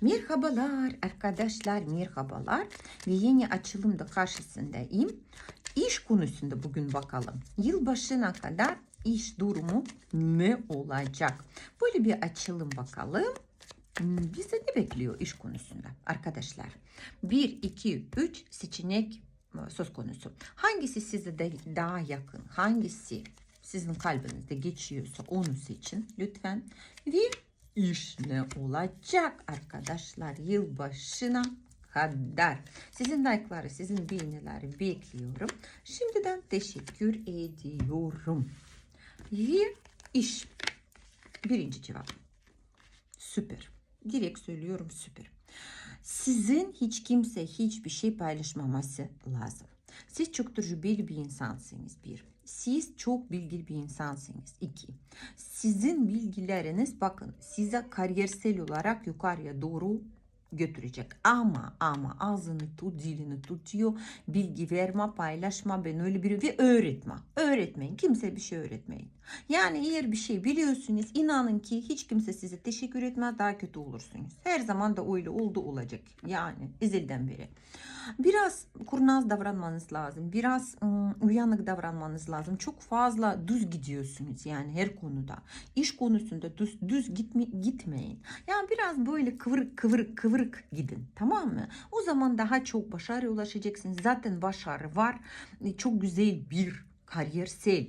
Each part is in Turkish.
Merhabalar arkadaşlar, merhabalar. Ve yeni açılımda karşısındayım. İş konusunda bugün bakalım. Yılbaşına kadar iş durumu ne olacak? Böyle bir açılım bakalım. Hmm, Bize ne bekliyor iş konusunda arkadaşlar? 1, 2, 3 seçenek e, söz konusu. Hangisi size de daha yakın? Hangisi sizin kalbinizde geçiyorsa onu seçin lütfen. Ve iş ne olacak arkadaşlar yılbaşına kadar. Sizin like'ları, sizin beğenileri bekliyorum. Şimdiden teşekkür ediyorum. Ve iş. Birinci cevap. Süper. Direkt söylüyorum süper. Sizin hiç kimse hiçbir şey paylaşmaması lazım. Siz çok tecrübeli bir insansınız bir. Siz çok bilgili bir insansınız iki. Sizin bilgileriniz bakın size kariyersel olarak yukarıya doğru götürecek. Ama ama ağzını tut, dilini tutuyor. Bilgi verme, paylaşma, ben öyle biri ve öğretme. Öğretmeyin. Kimse bir şey öğretmeyin. Yani eğer bir şey biliyorsunuz inanın ki hiç kimse size teşekkür etmez daha kötü olursunuz. Her zaman da öyle oldu olacak. Yani ezelden beri. Biraz kurnaz davranmanız lazım. Biraz ım, uyanık davranmanız lazım. Çok fazla düz gidiyorsunuz yani her konuda. İş konusunda düz, düz gitme, gitmeyin. Yani biraz böyle kıvırık kıvırık kıvırık gidin tamam mı? O zaman daha çok başarıya ulaşacaksınız. Zaten başarı var. E, Çok güzel bir kariyersel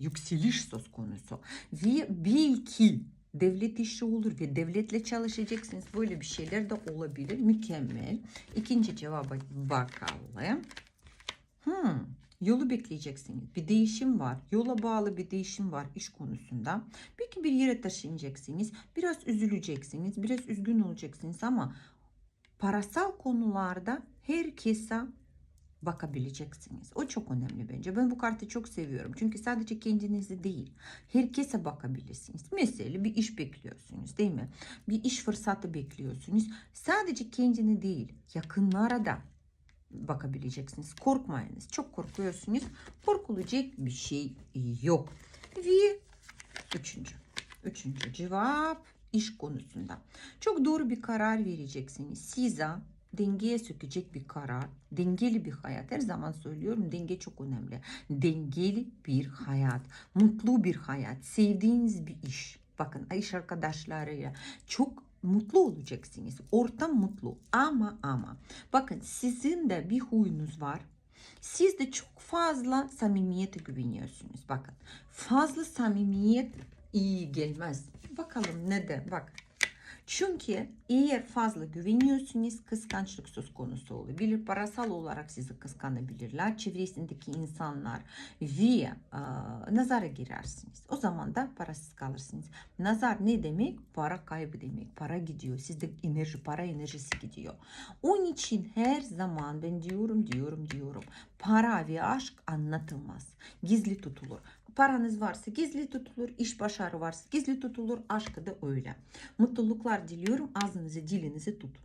yükseliş söz konusu. Ve belki devlet işi olur ve devletle çalışacaksınız. Böyle bir şeyler de olabilir. Mükemmel. İkinci cevaba bakalım. Hmm, yolu bekleyeceksiniz. Bir değişim var. Yola bağlı bir değişim var iş konusunda. Belki bir yere taşınacaksınız. Biraz üzüleceksiniz. Biraz üzgün olacaksınız ama parasal konularda herkese bakabileceksiniz. O çok önemli bence. Ben bu kartı çok seviyorum. Çünkü sadece kendinizi değil, herkese bakabilirsiniz. Mesela bir iş bekliyorsunuz değil mi? Bir iş fırsatı bekliyorsunuz. Sadece kendini değil, yakınlara da bakabileceksiniz. Korkmayınız. Çok korkuyorsunuz. Korkulacak bir şey yok. Ve üçüncü. Üçüncü cevap iş konusunda. Çok doğru bir karar vereceksiniz. Size dengeye sökecek bir karar, dengeli bir hayat. Her zaman söylüyorum denge çok önemli. Dengeli bir hayat, mutlu bir hayat, sevdiğiniz bir iş. Bakın iş arkadaşlarıyla çok mutlu olacaksınız. Ortam mutlu ama ama. Bakın sizin de bir huyunuz var. Siz de çok fazla samimiyete güveniyorsunuz. Bakın fazla samimiyet iyi gelmez. Bakalım neden? Bak çünkü eğer fazla güveniyorsunuz kıskançlık söz konusu olabilir. Parasal olarak sizi kıskanabilirler. Çevresindeki insanlar ve e, nazara girersiniz. O zaman da parasız kalırsınız. Nazar ne demek? Para kaybı demek. Para gidiyor. Sizde enerji, para enerjisi gidiyor. Onun için her zaman ben diyorum diyorum diyorum. Para ve aşk anlatılmaz. Gizli tutulur. Paranız varsa gizli tutulur, iş başarı varsa gizli tutulur, aşkı da öyle. Mutluluklar diliyorum, ağzınızı dilinizi tutun.